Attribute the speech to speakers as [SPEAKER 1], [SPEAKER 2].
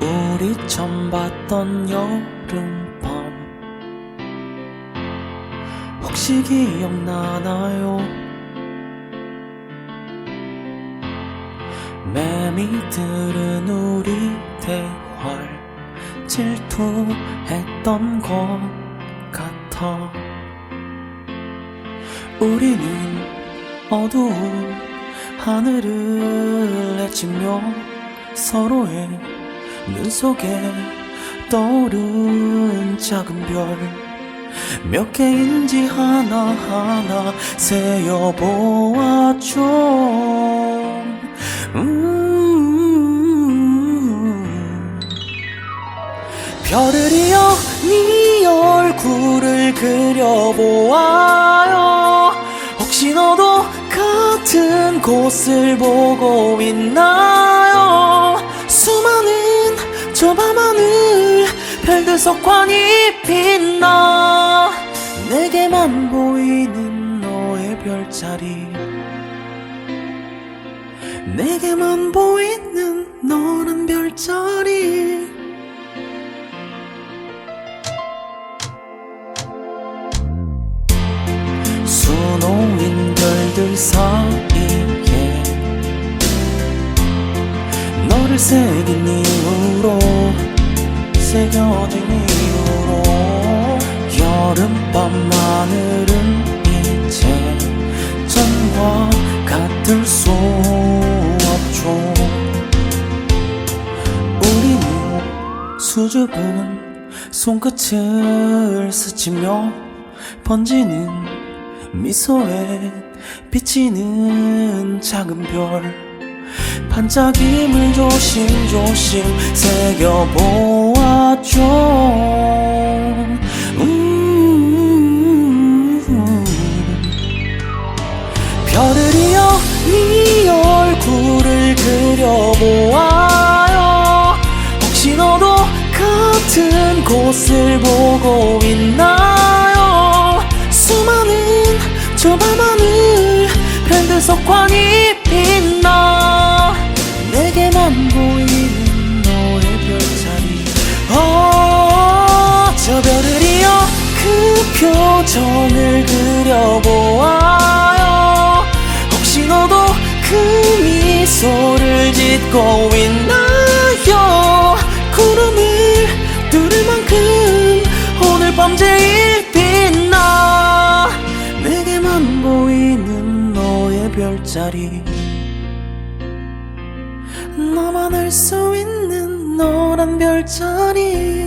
[SPEAKER 1] 우리 처음 봤던 여름밤 혹시 기억나나요? 맴이 들은 우리 대활 질투했던 것 같아 우리는 어두운 하늘을 헤치며 서로의 눈 속에 떠오른 작은 별. 몇 개인지 하나하나 세어보았죠 음 별을이여 네 얼굴을 그려보아요. 혹시 너도 같은 곳을 보고 있나요 저 밤하늘 별들 속환이 빛나 내게만 보이는 너의 별자리. 내게만 보이는 너란 별자리. 수놓인 별들 사이에 너를 새긴 이유로 새겨진 이유로 여름밤 하늘은 이제 전과 같을 수 없죠. 우리는 수줍은 손끝을 스치며 번지는 미소에 비치는 작은 별 반짝임을 조심조심 새겨보 았죠. 음. 별을이여 네 얼굴을 그려보아요. 혹시 너도 같은 곳을 보고 있나요? 수많은 저 밤하늘 별들 속환이 그 표정을 그려보아요. 혹시 너도 그 미소를 짓고 있나요? 구름을 뚫을 만큼 오늘 밤 제일 빛나. 내게만 보이는 너의 별자리. 너만 알 수 있는 너란 별자리